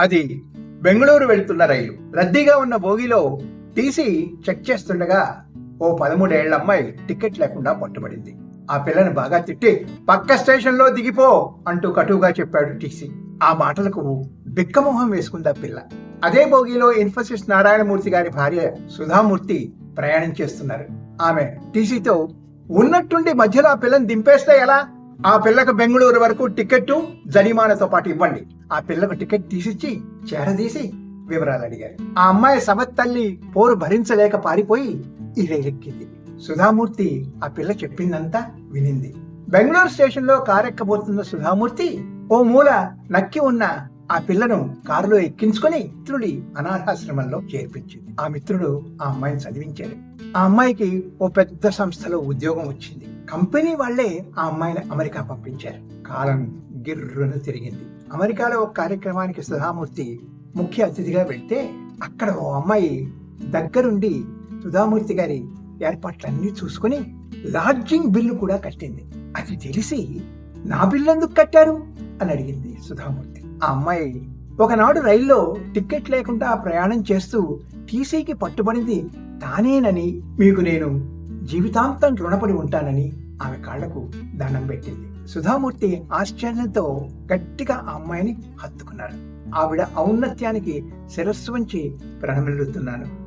అది బెంగళూరు వెళుతున్న రైలు. రద్దీగా ఉన్న బోగిలో టీసీ చెక్ చేస్తుండగా ఓ పదమూడేళ్ళ అమ్మాయి టికెట్ లేకుండా పట్టుబడింది. ఆ పిల్లని బాగా తిట్టి పక్క స్టేషన్లో దిగిపో అంటూ కటువుగా చెప్పాడు టీసీ. ఆ మాటలకు బిక్కమొహం వేసుకుంది ఆ పిల్ల. అదే బోగిలో ఇన్ఫోసిస్ నారాయణమూర్తి గారి భార్య సుధామూర్తి ప్రయాణం చేస్తున్నారు. ఆమె టీసీతో ఉన్నట్టుండి మధ్యలో ఆ పిల్లని దింపేస్తే ఎలా? ఆ పిల్లకు బెంగళూరు వరకు టికెట్ జరిమానాతో పాటు ఇవ్వండి. ఆ పిల్లకు టికెట్ తీసిచ్చి చేరదీసి వివరాలు అడిగారు. ఆ అమ్మాయి సమత్ తల్లి పోరు భరించలేక పారిపోయి ఈ సుధామూర్తి ఆ పిల్ల చెప్పిందంతా వినింది. బెంగళూరు స్టేషన్లో కారెక్కబోతున్న సుధామూర్తి ఓ మూల నక్కి ఉన్న ఆ పిల్లను కారులో ఎక్కించుకొని మిత్రుడి అనాథాశ్రమంలో చేర్పించింది. ఆ మిత్రుడు ఆ అమ్మాయిని చదివించాడు. ఆ అమ్మాయికి ఓ పెద్ద సంస్థలో ఉద్యోగం వచ్చింది. కంపెనీ వాళ్ళే ఆ అమ్మాయిని అమెరికా పంపించారు. కాలం గిర్రున తిరిగింది. అమెరికాలో ఒక కార్యక్రమానికి సుధామూర్తి ముఖ్య అతిథిగా వెళ్తే అక్కడ ఓ అమ్మాయి దగ్గరుండి సుధామూర్తి గారి ఏర్పాట్లన్నీ చూసుకుని లాడ్జింగ్ బిల్లు కూడా కట్టింది. అది తెలిసి నా బిల్లు ఎందుకు కట్టారు? అని అడిగింది సుధామూర్తి. ఆ అమ్మాయి ఒకనాడు రైల్లో టికెట్ లేకుండా ప్రయాణం చేస్తూ టీసీకి పట్టుబడింది తానేనని మీకు నేను జీవితాంతం రుణపడి ఉంటానని ఆమె కాళ్ళకు దండం పెట్టింది. సుధామూర్తి ఆశ్చర్యంతో గట్టిగా ఆ అమ్మాయిని హత్తుకున్నాడు. ఆవిడ ఔన్నత్యానికి శిరస్సు వంచి ప్రణమిల్లుతున్నాను.